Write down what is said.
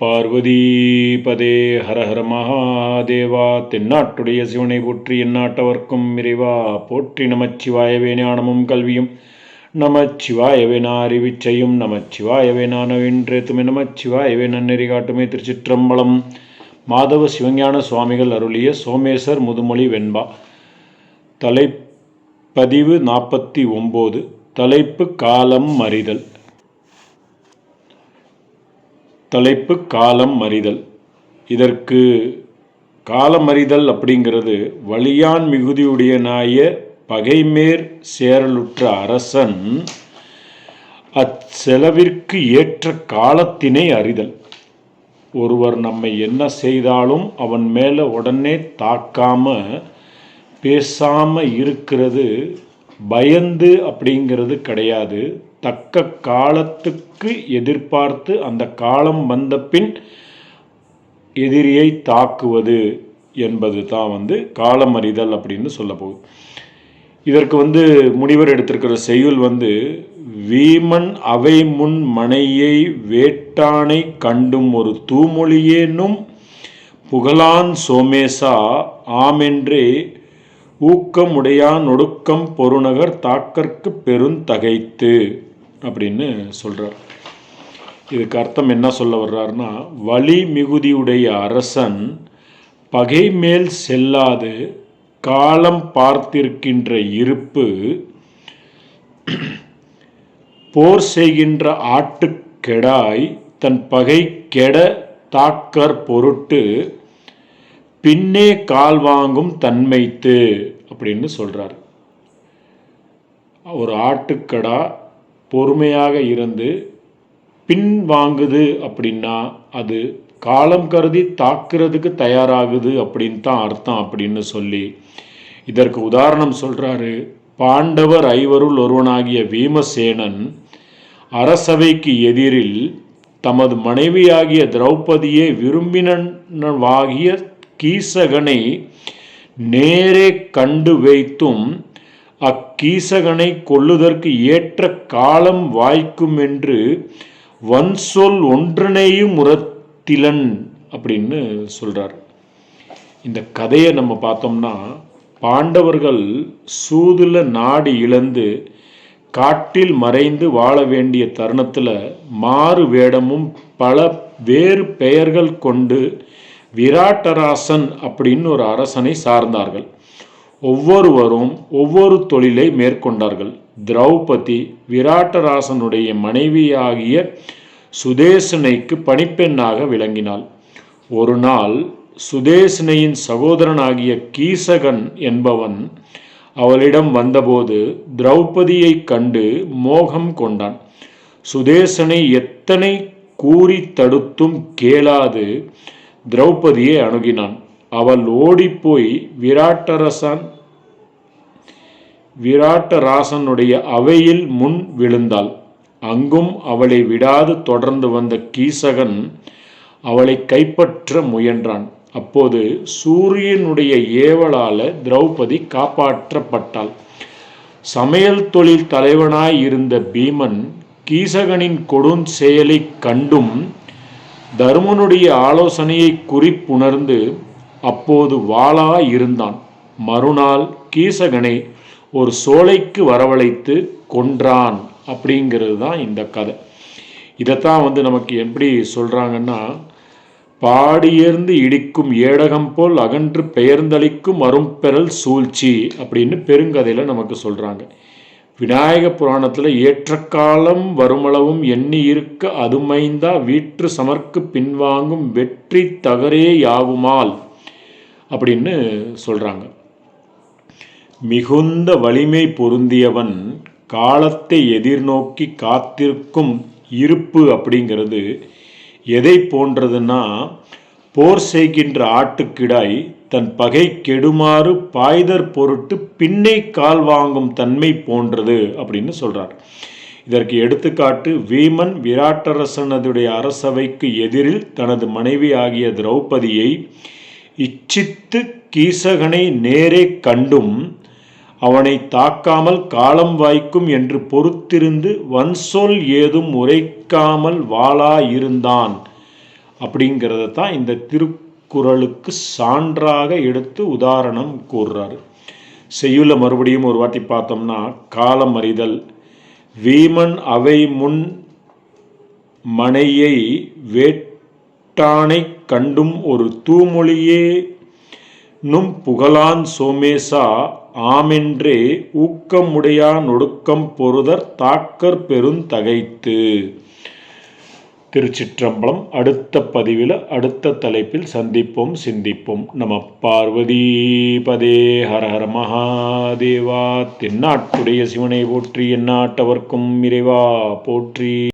பார்வதீபதே ஹரஹர ஹர ஹர மகாதேவா தென்னாட்டுடைய சிவனை போற்றி எந்நாட்டவர்க்கும் இறைவா போற்றி நமச்சிவாயவே ஞானமும் கல்வியும் நமச்சிவாயவே நான் அறிவிச்சையும் நமச்சிவாயவே நான் நவீன்றேத்துமே நமச்சிவாயவே நன்னெறி காட்டுமே திருச்சிற்றம்பலம். மாதவ சிவஞான சுவாமிகள் அருளிய சோமேசர் முதுமொழி வெண்பா. தலைப்பதிவு நாற்பத்தி ஒம்பது. தலைப்பு காலம் மறிதல். தலைப்பு காலம் மறிதல். இதற்கு காலமறிதல் அப்படிங்கிறது வலியான் மிகுதியுடைய நாய சேரலுற்ற அரசன் அச்செலவிற்கு ஏற்ற காலத்தினை அறிதல். ஒருவர் நம்மை என்ன செய்தாலும் அவன் மேலே உடனே தாக்காம பேசாமல் இருக்கிறது பயந்து அப்படிங்கிறது கிடையாது. தக்க காலத்துக்கு எதிர்பார்த்து அந்த காலம் வந்த பின் எதிரியை தாக்குவது என்பது தான் வந்து காலம் அறிதல் அப்படின்னு சொல்ல போகுது. இதற்கு வந்து முனிவர் எடுத்திருக்கிற செய்யுள் வந்து வீமன் அவை முன் மனையை வேட்டானை கண்டும் ஒரு தூமொழியேனும் புகழான் சோமேசா ஆமென்றே ஊக்கமுடையான் ஒடுக்கம் பொருநகர் தாக்கற்கு பெருந்தகைத்து. அப்படின்னு சொல்கிறார் இதுக்கு அர்த்தம் என்ன சொல்ல வர்றாருன்னா வலி மிகுதியுடைய அரசன் பகை மேல் செல்லாது காலம் பார்த்திருக்கின்ற இருப்பு போர் செய்கின்ற ஆட்டுக்கெடாய் தன் பகை கெட தாக்கர் பொருட்டு பின்னே கால் வாங்கும் தன்மைத்து அப்படின்னு சொல்கிறார் ஒரு ஆட்டுக்கடா பொறுமையாக இருந்து பின் வாங்குது அப்படின்னா அது காலம் கருதி தாக்குறதுக்கு தயாராகுது அப்படின்னு தான் அர்த்தம் அப்படின்னு சொல்லி இதற்கு உதாரணம் சொல்கிறாரு பாண்டவர் ஐவருள் ஒருவனாகிய வீமசேனன் அரசவைக்கு எதிரில் தமது மனைவியாகிய திரௌபதியை விரும்பினவாகிய கீசகனை நேரே கண்டு வைத்தும் அக்கீசகனை கொள்ளுதற்கு ஏற்ற காலம் வாய்க்கும் என்று வன் சொல் ஒன்றனையும் உரத்திலன் அப்படின்னு சொல்கிறார் இந்த கதையை நம்ம பார்த்தோம்னா பாண்டவர்கள் சூதுல நாடு இழந்து காட்டில் மறைந்து வாழ வேண்டிய தருணத்தில் மாறு வேடமும் பல வேறு பெயர்கள் கொண்டு விராட்டராசன் அப்படின்னு ஒரு அரசனை சார்ந்தார்கள். ஒவ்வொருவரும் ஒவ்வொரு தொழிலை மேற்கொண்டார்கள். திரௌபதி விராட்டராசனுடைய மனைவியாகிய சுதேசனைக்கு பணிப்பெண்ணாக விளங்கினாள். ஒரு நாள் சுதேசனையின் சகோதரனாகிய கீசகன் என்பவன் அவளிடம் வந்தபோது திரௌபதியை கண்டு மோகம் கொண்டான். சுதேசனை எத்தனை கூறி தடுத்தும் கேளாது திரௌபதியை அணுகினான். அவள் ஓடிப்போய் விராட்டரசன் விராட்டராசனுடைய அவையில் முன் விழுந்தாள். அங்கும் அவளை விடாது தொடர்ந்து வந்த கீசகன் அவளை கைப்பற்ற முயன்றான். அப்போது சூரியனுடைய ஏவலால திரௌபதி காப்பாற்றப்பட்டாள். சமையல் தொழில் தலைவனாய் இருந்த பீமன் கீசகனின் கொடும் செயலை கண்டும் தருமனுடைய ஆலோசனையை குறிப்புணர்ந்து அப்போது வாளா இருந்தான். மறுநாள் கீசகனை ஒரு சோலைக்கு வரவழைத்து கொன்றான் அப்படிங்கிறது தான் இந்த கதை. இதைத்தான் வந்து நமக்கு எப்படி சொல்கிறாங்கன்னா பாடியர்ந்து இடிக்கும் ஏடகம் போல் அகன்று பெயர்ந்தளிக்கும் அரும்பெறல் சூழ்ச்சி அப்படின்னு பெருங்கதையில் நமக்கு சொல்கிறாங்க விநாயக புராணத்தில் ஏற்றக்காலம் வருமளவும் எண்ணி இருக்க அதுமைந்தா வீற்று சமர்க்கு பின்வாங்கும் வெற்றி தகரே அப்படின்னு சொல்கிறாங்க மிகுந்த வலிமை பொருந்தியவன் காலத்தை எதிர்நோக்கி காத்திருக்கும் இருப்பு அப்படிங்கிறது எதை போன்றதுன்னா போர் செய்கின்ற ஆட்டுக்கிடாய் தன் பகை கெடுமாறு பாய்தர் பொருட்டு பின்னை கால் வாங்கும் தன்மை போன்றது அப்படின்னு சொல்றார். இதற்கு எடுத்துக்காட்டு வீமன் விராட்டரசனதுடைய அரசவைக்கு எதிரில் தனது மனைவி ஆகிய திரௌபதியை இச்சித்து கீசகனை நேரே கண்டும் அவனை தாக்காமல் காலம் வாய்க்கும் என்று பொறுத்திருந்து வன்சொல் ஏதும் உரைக்காமல் வாளா இருந்தான். அப்படிங்கிறத தான் இந்த திருக்குறளுக்கு சான்றாக எடுத்து உதாரணம் கூறுறாரு. செய்யுள்ள மறுபடியும் ஒரு வாட்டி பார்த்தோம்னா காலம் அறிதல். வீமன் அவை முன் மனையை வேட் வேட்டானைக் கண்டும் ஒரு தூமொழியே. நும் புகழான் சோமேசா ஆமென்றே ஊக்கமுடையா நொடுக்கம் பொருதர் தாக்கற் பெருந்தகைத்து திருச்சிற்றம்பலம் அடுத்த பதிவில் அடுத்த தலைப்பில் சந்திப்போம் சிந்திப்போம். நம பார்வதி பதே. ஹரஹர மகாதேவா. தென்னாட்டுடைய சிவனை போற்றி எந்நாட்டவர்க்கும் இறைவா போற்றி.